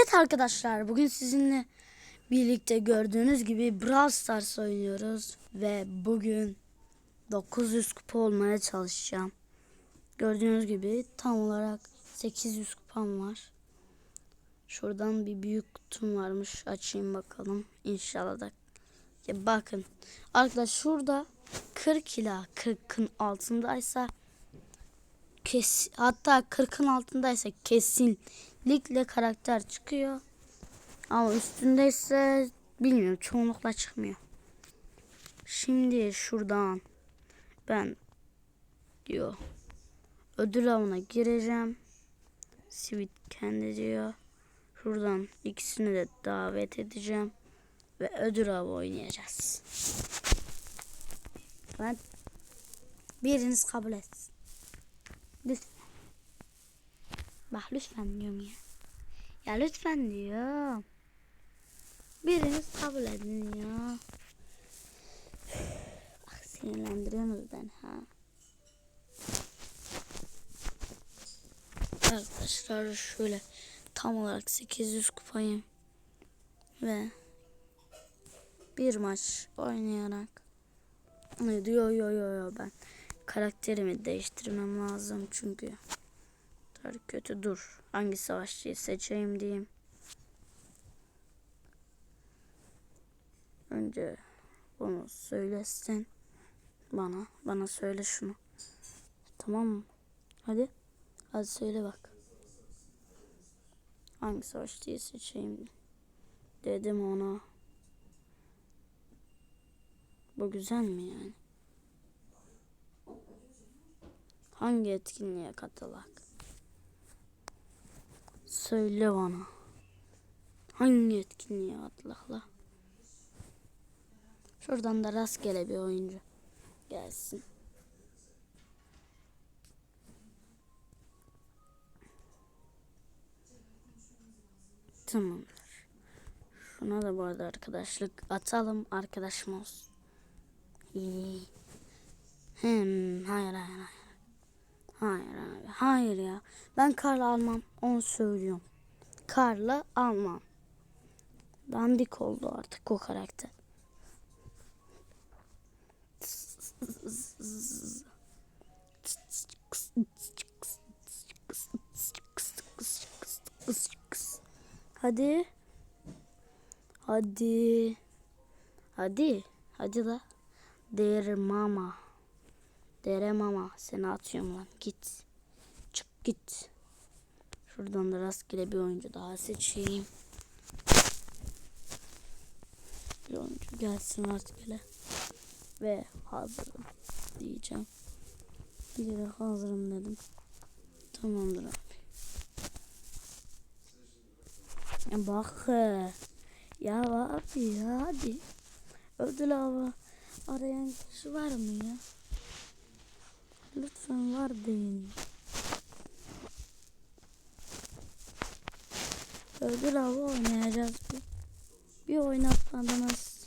Evet arkadaşlar bugün sizinle birlikte gördüğünüz gibi Brawl Stars oynuyoruz ve bugün 900 kupa olmaya çalışacağım. Gördüğünüz gibi tam olarak 800 kupam var. Şuradan bir büyük kutum varmış. Açayım bakalım. İnşallah da. Ya bakın. Arkadaş şurada 40 ila 40'ın altındaysa kes hatta 40'ın altındaysa kesinlikle karakter çıkıyor. Ama üstündeyse bilmiyorum çoğunlukla çıkmıyor. Şimdi şuradan ben diyor ödül avına gireceğim. Sweet kendi diyor. Şuradan ikisini de davet edeceğim ve ödül avı oynayacağız. Ben biriniz kabul etsin. Lütfen. Bak lütfen diyorum ya. Ya lütfen diyorum. Biriniz kabul edin ya. Bak sinirlendiriyorsunuz beni ha. Arkadaşlar şöyle tam olarak 800 kupayım. Ve bir maç oynayarak diyor yo yo yo ben karakterimi değiştirmem lazım çünkü Tar kötü dur. Hangi savaşçıyı seçeyim diyeyim. Önce bunu söylesin bana. Bana söyle şunu. Tamam mı? Hadi. Hadi söyle bak. Hangi savaşçıyı seçeyim dedim ona. Bu güzel mi yani? Hangi etkinliğe katılak? Söyle bana. Hangi etkinliğe atılakla? Şuradan da rastgele bir oyuncu gelsin. Tamamdır. Şuna da bu arada arkadaşlık atalım arkadaşım olsun. İyi. Hmm, hayır hayır hayır. Hayır abi. Hayır ya. Ben Karla almam. Onu söylüyorum. Karla almam. Dandik oldu artık o karakter. Hadi. Hadi. Hadi. Hadi la. Dear mama. Dere mama seni atıyorum lan git. Çık git. Şuradan da rastgele bir oyuncu daha seçeyim. Bir oyuncu gelsin rastgele. Ve hazırım diyeceğim. Direkt hazırım dedim. Tamamdır abi. Ya bak. Ya abi hadi. Ödül hava arayan kişi var mı ya? Lütfen var deyin. Ödül avı oynayacağız. Bir, bir oynatmadınız.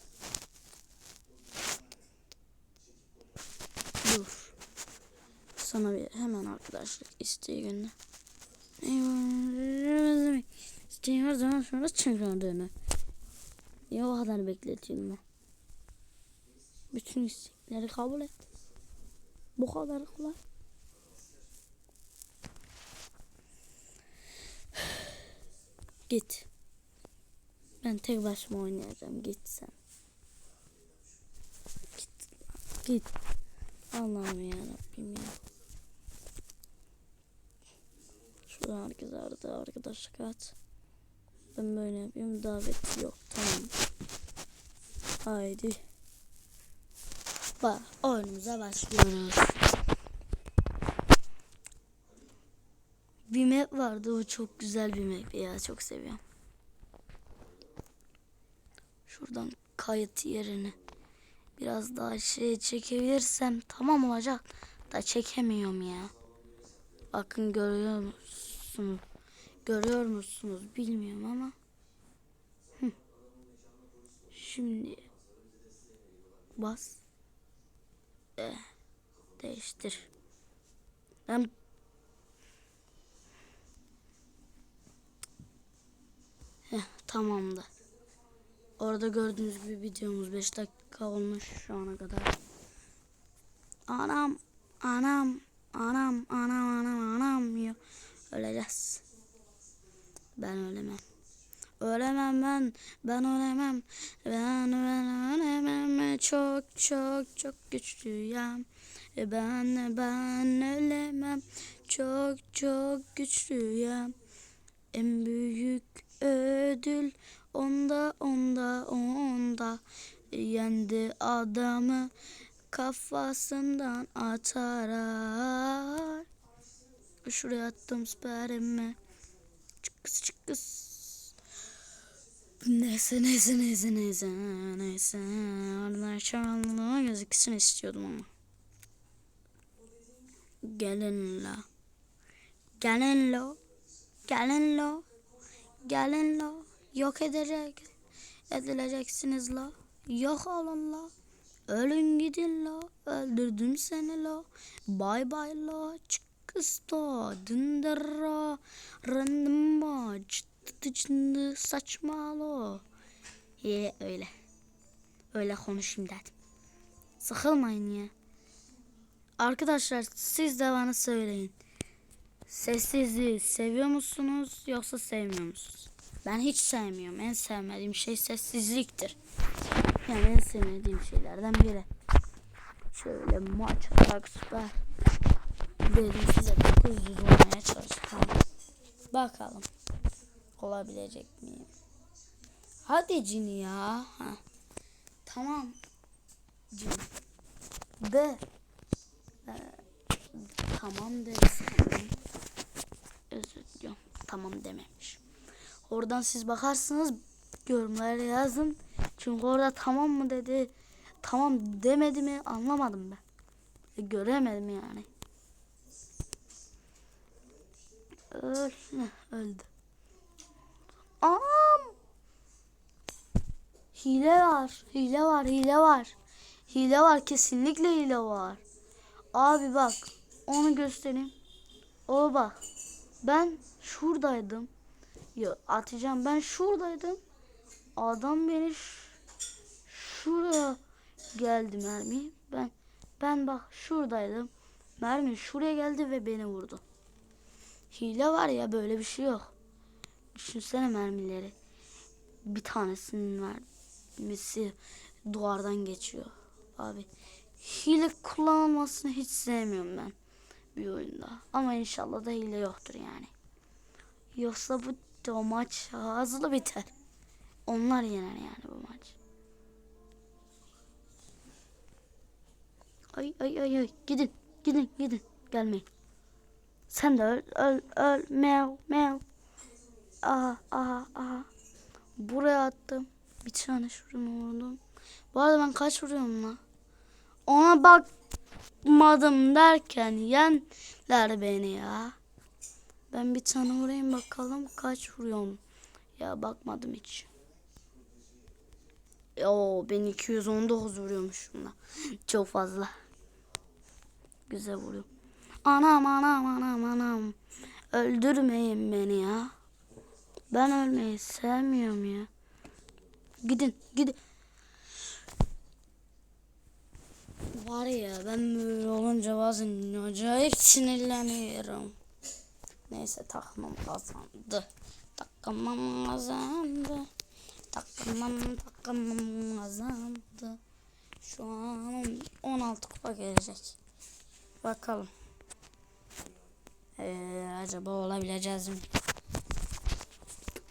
Dur. Sana bir hemen arkadaşlık isteği gönder. İsteği her zaman sonra çıkardığını. Niye o kadar bekletiyorum ben? Bütün istekleri kabul et. Bu kadar kolay. Git. Ben tek başıma oynayacağım. Git sen. Git. Git. Allah'ım ya Rabbim ya. Şurada herkes arada arkadaşlık at. Ben böyle yapıyorum. Davet yok. Tamam. Haydi. Bak oyunumuza başlıyoruz. Bir map vardı o çok güzel bir map ya çok seviyorum. Şuradan kayıt yerini biraz daha şey çekebilirsem tamam olacak da çekemiyorum ya. Bakın görüyor musunuz? Görüyor musunuz bilmiyorum ama. Hı. Şimdi bas. Eh, değiştir. Ben tamamdı. Orada gördüğünüz gibi videomuz 5 dakika olmuş şu ana kadar. Anam, anam, anam, anam, anam, anam. Öleceğiz. Ben ölemem. Ölemem ben, ben ölemem. Ben, ben ölemem. Çok çok çok güçlüyüm. Ben, ben ölemem. Çok çok güçlüyüm. En büyük ödül onda onda onda yendi adamı kafasından atarak şuraya attım spermi çıkıs çıkıs neyse neyse neyse neyse neyse. Oradan şanlığa gözüksün istiyordum ama. Gelin la. Gelin lo gelin lo gelin lo yok edecek edileceksiniz la. Yok olun la. Ölün gidin la. Öldürdüm seni la. Bay bay la. Çıkısto dındırra randımma çıttı çıttı saçma lo Ye öyle öyle konuşayım dedim sıkılmayın ya arkadaşlar siz de bana söyleyin Sessizliği seviyor musunuz yoksa sevmiyor musunuz? Ben hiç sevmiyorum. En sevmediğim şey sessizliktir. Yani en sevmediğim şeylerden biri. Şöyle maç olarak süper. Dedim size 900 olmaya çalışacağım. Bakalım. Olabilecek miyim? Hadi Cini ya. Ha. Tamam. Cini. De. Ee, tamam dersin. Özür diliyorum. Tamam dememiş. Oradan siz bakarsınız yorumlara yazın. Çünkü orada tamam mı dedi. Tamam demedi mi anlamadım ben. E, göremedim yani. Öl, öldü. Anam! Hile var. Hile var. Hile var. Hile var. Kesinlikle hile var. Abi bak. Onu göstereyim. O bak. Ben şuradaydım. Ya atacağım. Ben şuradaydım. Adam beni şuraya geldi mermi. Ben ben bak şuradaydım. Mermi şuraya geldi ve beni vurdu. Hile var ya böyle bir şey yok. Düşünsene mermileri. Bir tanesinin mermisi duvardan geçiyor. Abi hile kullanılmasını hiç sevmiyorum ben bir oyunda. Ama inşallah da hile yoktur yani. Yoksa bu o maç hızlı biter. Onlar yener yani bu maç. Ay ay ay ay gidin gidin gidin gelmeyin. Sen de öl öl öl meow meow. Aha aha aha. Buraya attım. Bir tane şuraya vurdum. Bu arada ben kaç vuruyorum lan? Ona bakmadım derken yenler beni ya. Ben bir tane vurayım bakalım kaç vuruyorum. Ya bakmadım hiç. Oo ben 219 vuruyormuşum da. Çok fazla. Güzel vuruyor. Anam anam anam anam. Öldürmeyin beni ya. Ben ölmeyi sevmiyorum ya. Gidin gidin. Var ya ben böyle olunca bazen acayip sinirleniyorum. Neyse takımım kazandı. Takımım kazandı. Takımım takımım kazandı. Şu an 16 kupa gelecek. Bakalım. Ee, acaba olabileceğiz mi?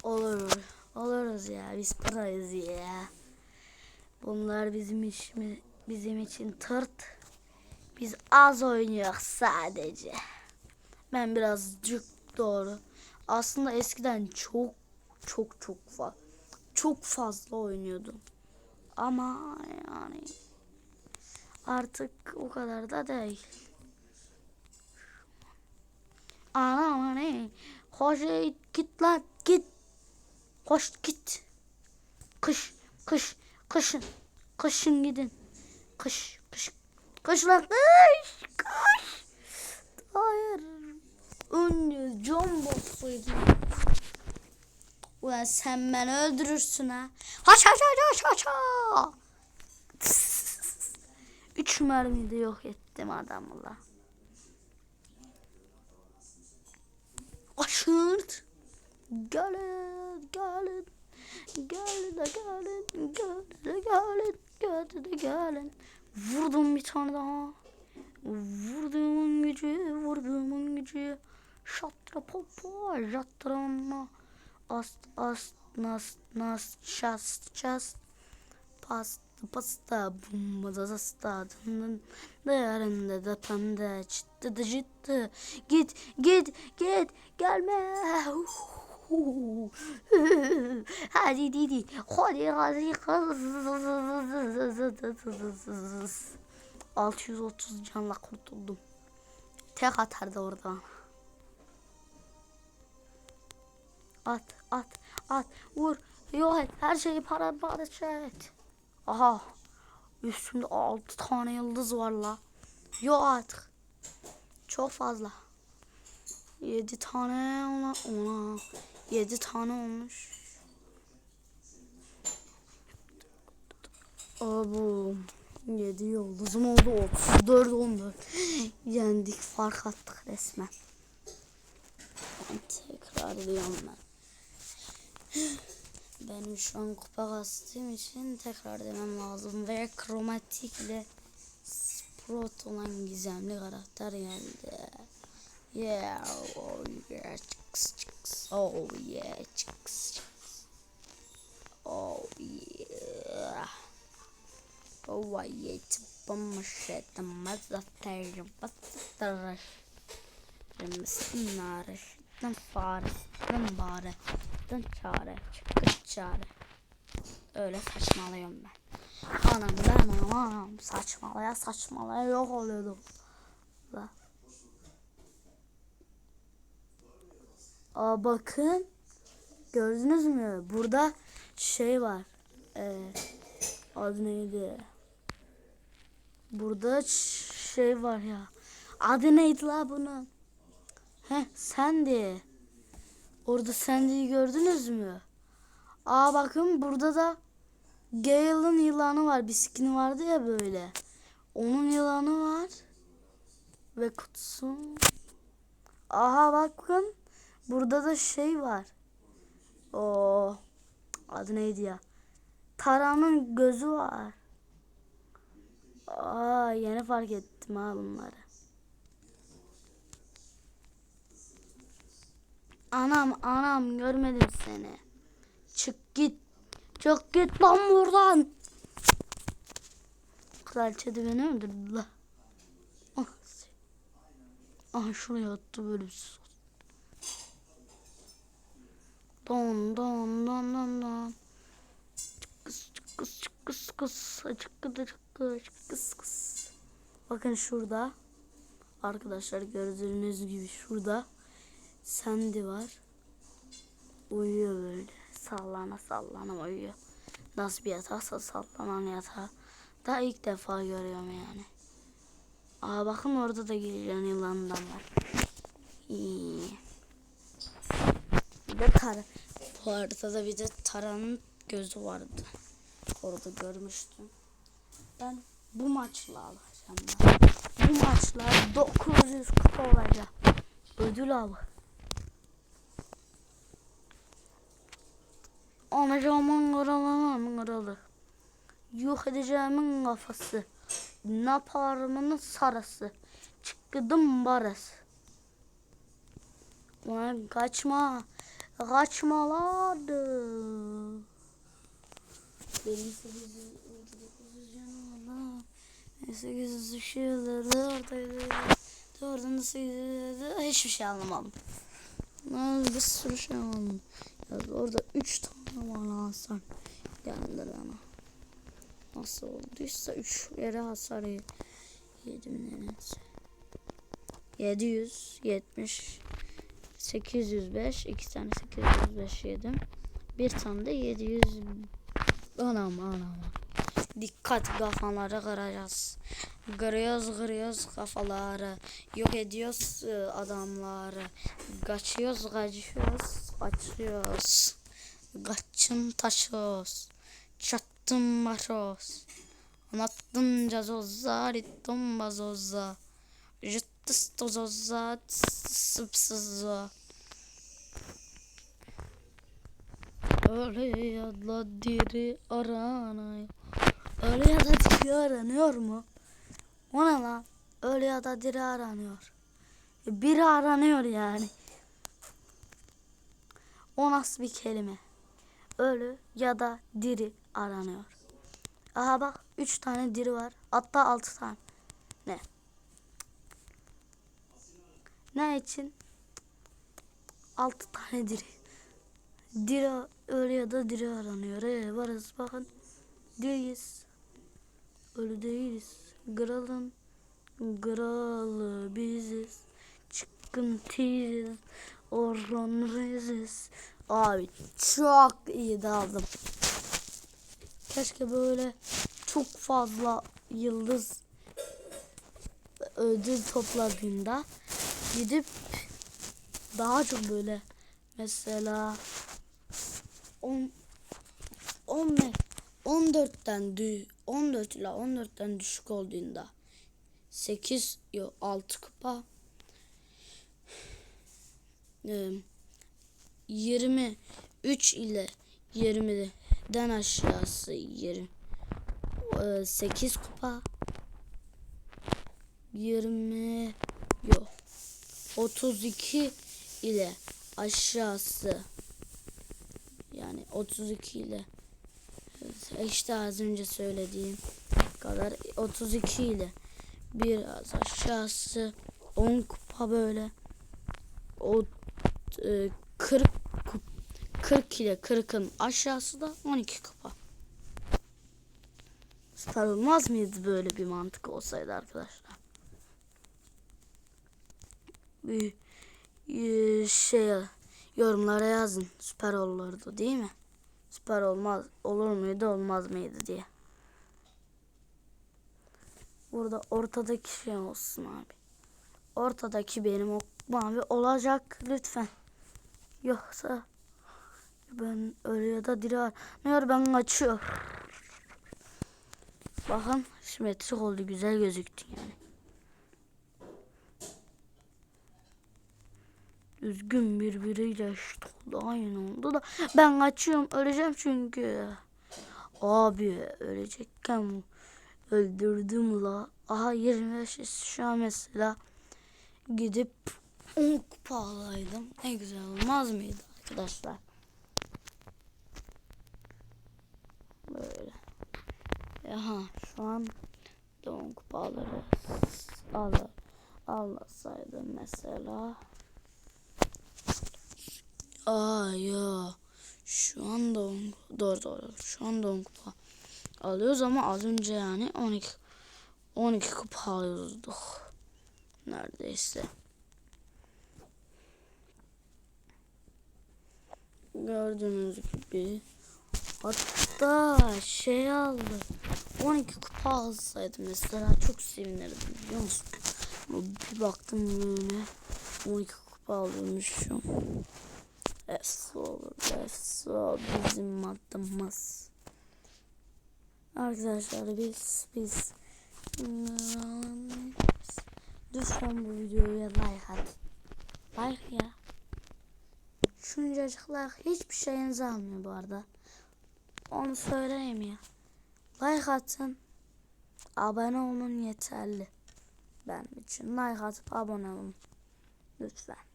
Olur. Oluruz ya. Biz parayız ya. Bunlar bizim iş mi? Bizim için tırt. Biz az oynuyoruz sadece. Ben birazcık doğru. Aslında eskiden çok çok çok fazla çok fazla oynuyordum. Ama yani artık o kadar da değil. Anam ne? Hoş git lan git. Hoş git. Kış kış kışın kışın gidin. Kış kış kış lan kış kış. Hayır. Önce can bassaydı. Ulan sen beni öldürürsün ha. Haç haç haç haç haç. ha. Üç mermide yok ettim adamı la. Aşırt. Gelin, gelin. Gelin de gelin, gelin de gelin, gelin de gelin. Vurdum bir tane daha. Vurduğumun gücü, vurduğumun gücü. Şatra popo, jatranma. Ast, ast, nas, nas, çast, çast. Pasta, pasta, bumba da zasta. Değerinde de pembe, çıttı da çıttı. Git, git, git, gelme. Hadi didi, hadi hadi. 630 canla kurtuldum. Tek atardı oradan. At, at, at, vur, yok et, her şeyi paramparça et. Aha, üstümde 6 tane yıldız var la. Yok artık. Çok fazla. 7 tane ona, ona 7 tane olmuş. Abu 7 yıldızım oldu 34 14. Yendik fark attık resmen. Ben tekrar ediyorum ben. Benim şu an kupa kastığım için tekrar demem lazım. Ve kromatik ile Sprout olan gizemli karakter geldi. Yeah, oh yeah, çıks çıks. Oh yeah, çıks çıks. Oh yeah. Oh yeah, tıpamış etmez atarım batırır. Rımsın narış. Dın fares, dın bare, çare, çare. Öyle saçmalıyorum ben. Anam ben anam saçmalaya saçmalaya yok oluyordum. La. Aa bakın. Gördünüz mü? Burada şey var. Ee, adı neydi? Burada şey var ya. Adı neydi la bunun? Heh Sandy. Orada Sandy'yi gördünüz mü? Aa bakın burada da Gale'ın yılanı var. Bir skin vardı ya böyle. Onun yılanı var. Ve kutusu. Aha bakın. Burada da şey var. O adı neydi ya? Tara'nın gözü var. Aa yeni fark ettim ha bunları. Anam anam görmedim seni. Çık git. Çık git lan buradan. Kraliçe de beni öldürdü la. Ah, Aha şuraya attı böyle bir Don don don don don. Kıs kıs kıs kıs açık kıs kıs kıs kıs. Bakın şurada. Arkadaşlar gördüğünüz gibi şurada Sandy var. Uyuyor böyle. Sallana sallana uyuyor. Nasıl bir yataksa sallanan yatağı. Daha ilk defa görüyorum yani. Aa bakın orada da gelen yılandan var. İyi. De tara. Bu haritada bir de taranın gözü vardı. Orada görmüştüm. Ben bu maçla alacağım ben. Bu maçla 900 kupa olacak. Ödül al. Anacağımın karalanamın karalı. Yok edeceğimin kafası. Ne yaparımın sarısı. Çıkıdım barası. Ulan kaçma. Kaçmalardı. Benim 800 canım var. 800 düşüyordu. Oradaydı. Oradan da 800 Hiçbir şey anlamadım. Bir sürü şey anlamadım. Ya orada 3 tane var hasar. Geldi bana. Nasıl olduysa 3 yere hasar ye- yedim neredeyse. 770 805 2 tane 805 yedim. Bir tane de 700 anam anam. Dikkat kafaları kıracağız. Kırıyoruz kırıyoruz kafaları. Yok ediyoruz e, adamları. Kaçıyoruz kaçıyoruz kaçıyoruz. Kaçın taşos. Çattım baros. Anlattım bazoza. Jıttıs tozoza, sıpsızza. Öyle ya da diri aranıyor. Öyle ya da diri aranıyor mu? O ne lan? Öyle ya da diri aranıyor. Biri aranıyor yani. O nasıl bir kelime? Ölü ya da diri aranıyor. Aha bak 3 tane diri var. Hatta 6 tane. Ne? Ne için? 6 tane diri. Diri ölü ya da diri aranıyor. Ee, varız bakın. Diriyiz. Ölü değiliz. Kralın kralı biziz. Çıkıntıyız. Orhan reziz. Abi çok iyi daldım. Keşke böyle çok fazla yıldız ödül topladığında gidip daha çok böyle mesela 10 15 14'ten dü 14 ile 14'ten düşük olduğunda 8 yok 6 kupa Eee, 23 ile 20'den aşağısı 20 eee, 8 kupa 20 yok 32 ile aşağısı yani 32 ile işte az önce söylediğim kadar 32 ile biraz aşağısı 10 kupa böyle o e, 40 kup, 40 ile 40'ın aşağısı da 12 kupa. Olmaz mıydı böyle bir mantık olsaydı arkadaşlar? Bir e, şey yorumlara yazın. Süper olurdu değil mi? Süper olmaz olur muydu olmaz mıydı diye. Burada ortadaki şey olsun abi. Ortadaki benim o mavi olacak lütfen. Yoksa ben öyle ya da diri aranıyor ben kaçıyor. Bakın simetrik oldu güzel gözüktü yani. Düzgün birbiriyle oldu aynı oldu da ben kaçıyorum öleceğim çünkü. Abi ölecekken öldürdüm la. Aha 25 şu an mesela gidip 10 kupa alaydım. Ne güzel olmaz mıydı arkadaşlar? Böyle. Aha şu an 10 kupa alırız. Al, almasaydım mesela. Aa ya. Şu anda 10 doğru doğru. Şu anda 10 kupa alıyoruz ama az önce yani 12 12 kupa alıyorduk. Neredeyse. Gördüğünüz gibi. Hatta şey aldı. 12 kupa alsaydı mesela çok sevinirdim biliyor musun? Bir baktım böyle 12 kupa alıyormuşum. Efsa olur. Efsa bizim maddımız. Arkadaşlar biz biz lütfen bu videoya like at. Like ya. Şuncacıklar hiçbir şeyinizi almıyor bu arada. Onu söyleyeyim ya. Like atın. Abone olun yeterli. Benim için like atıp abone olun. Lütfen.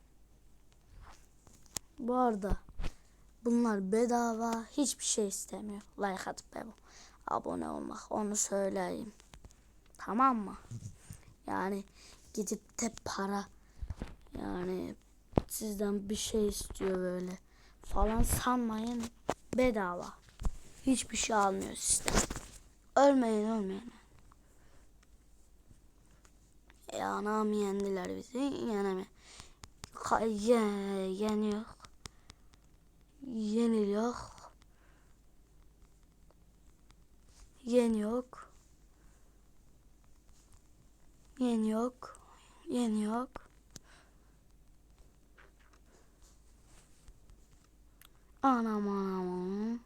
Bu arada bunlar bedava hiçbir şey istemiyor. Like atıp abone olmak onu söyleyeyim. Tamam mı? Yani gidip de para yani sizden bir şey istiyor böyle falan sanmayın bedava. Hiçbir şey almıyor sizden. Ölmeyin ölmeyin. E anam yendiler bizi yeneme. Ye, yeniyor. Yeniliyor. Yen yok. Yen yok. Yen yok. Anam anam.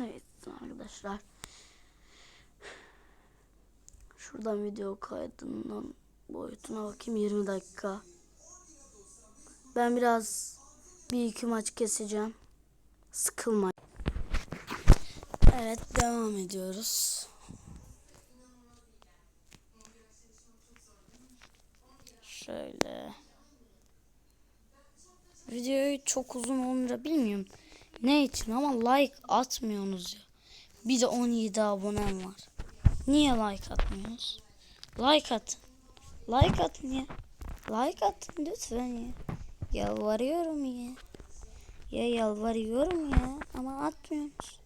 Evet arkadaşlar. Şuradan video kaydının boyutuna bakayım 20 dakika. Ben biraz bir iki maç keseceğim. Sıkılma. Evet devam ediyoruz. Şöyle. Videoyu çok uzun olunca bilmiyorum. Ne için ama like atmıyorsunuz ya. Bir de 17 abonem var. Niye like atmıyorsunuz? Like atın. Like atın ya. Like atın lütfen ya. Yalvarıyorum ya. Ya yalvarıyorum ya ama atmıyorsunuz.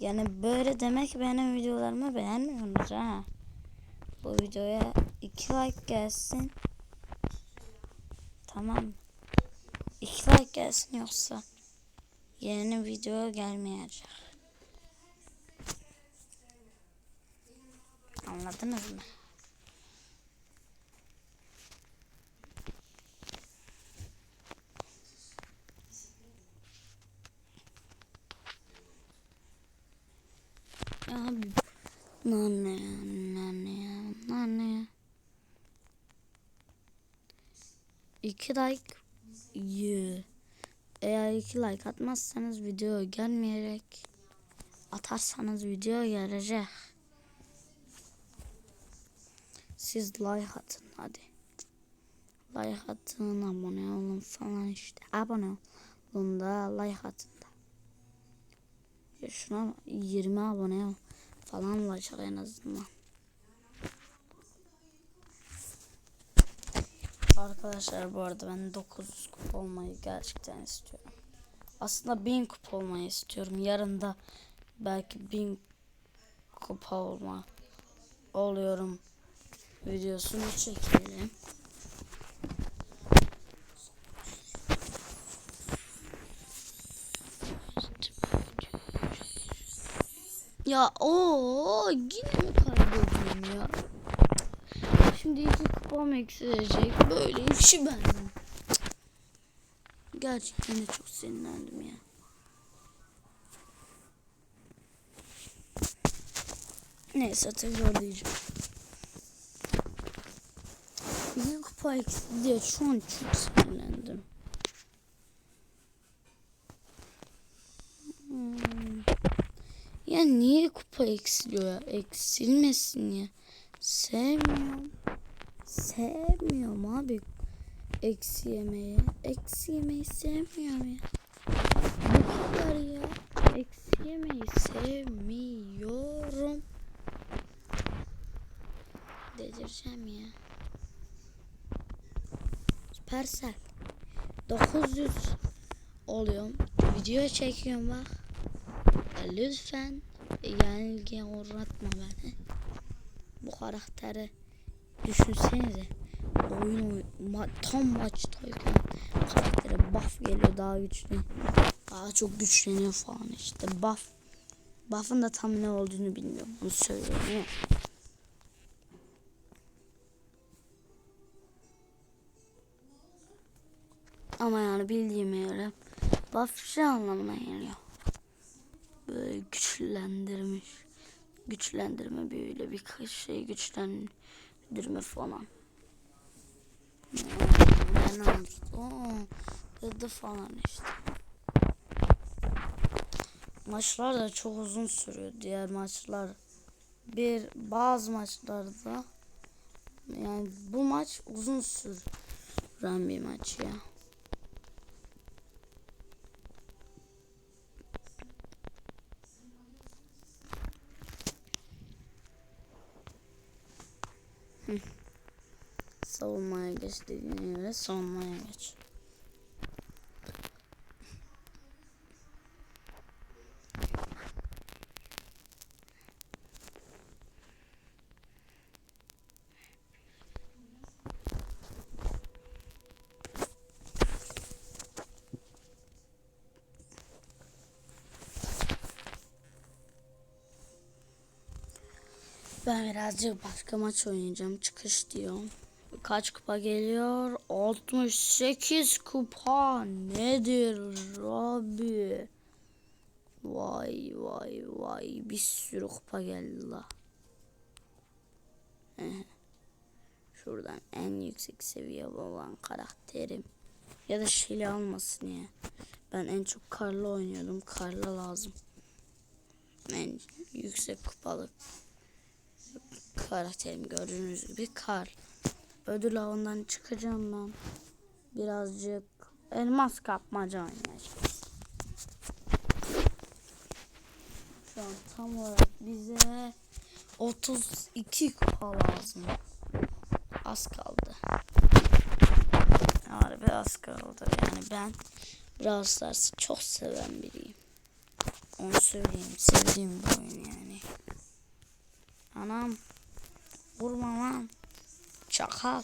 Yani böyle demek benim videolarımı beğenmiyorsunuz ha. Bu videoya 2 like gelsin. Tamam. 2 like gelsin yoksa yeni video gelmeyecek. Anladınız mı? Abi nane nane nane. İki like yeah. Eğer iki like atmazsanız video gelmeyecek. Atarsanız video gelecek. Siz like atın hadi. Like atın, abone olun falan işte. Abone olun da like atın da. Ya şuna 20 abone falan olacak en azından. Arkadaşlar bu arada ben 900 kupa olmayı gerçekten istiyorum. Aslında 1000 kupa olmayı istiyorum. Yarın da belki 1000 kupa olma oluyorum videosunu çekelim. Ya o yine mi kaybediyorum ya? Şimdi iki kupam eksilecek. Böyle işi ben. Gerçekten de çok sinirlendim ya. Neyse tekrar diyeceğim. Bir kupa eksik diye şu an çok sinirlendim. Hmm. Ya niye kupa eksiliyor ya? Eksilmesin ya. Sevmiyorum. Sevmiyorum abi. Eksi yemeği. Eksi yemeği sevmiyorum ya. Bu kadar ya. Eksi yemeği sevmiyorum. Delireceğim ya. Süpersel. 900 oluyorum. Video çekiyorum bak. Lütfen yenilgiye uğratma beni. Bu karakteri düşünsenize. Oyun ma tam maçtayken karaktere buff geliyor daha güçlü. Daha çok güçleniyor falan işte buff. Buff'ın da tam ne olduğunu bilmiyorum. Onu söylüyorum. Yani bildiğime göre buff anlamına geliyor. Böyle güçlendirmiş. Güçlendirme böyle bir şey güçlendirme falan. Ne oldu? Dedi falan işte. Maçlar da çok uzun sürüyor. Diğer maçlar bir bazı maçlarda yani bu maç uzun süren bir maç ya. istediğin yere sonuna geç. Ben birazcık başka maç oynayacağım. Çıkış diyor. Kaç kupa geliyor? 68 kupa. Nedir abi? Vay vay vay. Bir sürü kupa geldi la. Ehe. Şuradan en yüksek seviye olan karakterim. Ya da Şili almasın ya. Ben en çok Karla oynuyordum. Karla lazım. En yüksek kupalı karakterim gördüğünüz gibi Kar. Ödül avından çıkacağım ben. Birazcık elmas kapmaca oynayacağız. Şu an tam olarak bize 32 kupa lazım. Az kaldı. Harbi az kaldı. Yani ben Brawl Stars'ı çok seven biriyim. Onu söyleyeyim. Sevdiğim bir oyun yani. Anam. Vurma lan. Çakal.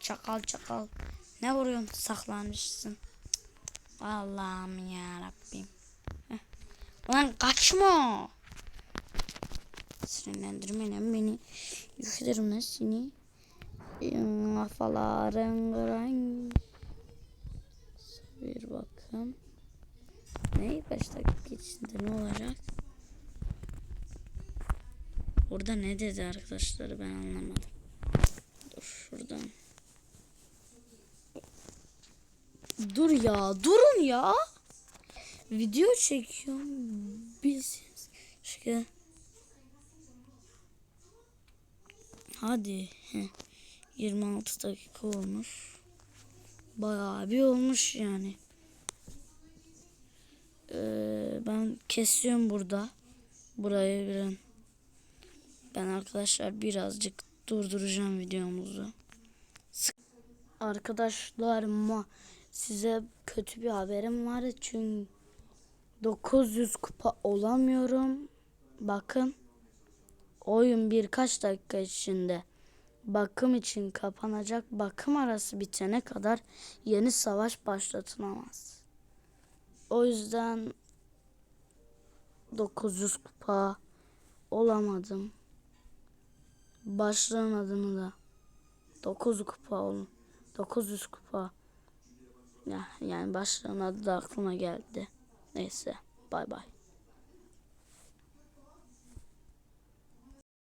Çakal çakal. Ne vuruyorsun? Saklanmışsın. Allah'ım ya Rabbim. Heh. Lan kaçma. Sinirlendirme lan beni. Yüklerim lan seni. Kafaların kıran. Bir bakın. Ne? 5 dakika içinde ne olacak? Burada ne dedi arkadaşlar ben anlamadım. Şuradan. Dur ya durun ya. Video çekiyorum. Biz işte Hadi. Heh. 26 dakika olmuş. Bayağı bir olmuş yani. Ee, ben kesiyorum burada. Burayı bir ben arkadaşlar birazcık durduracağım videomuzu. Arkadaşlar size kötü bir haberim var çünkü 900 kupa olamıyorum. Bakın oyun birkaç dakika içinde bakım için kapanacak. Bakım arası bitene kadar yeni savaş başlatılamaz. O yüzden 900 kupa olamadım. Başlığın adını da 9 kupa olun. 900 kupa. Ya, yani başlığın adı da aklıma geldi. Neyse. Bay bay.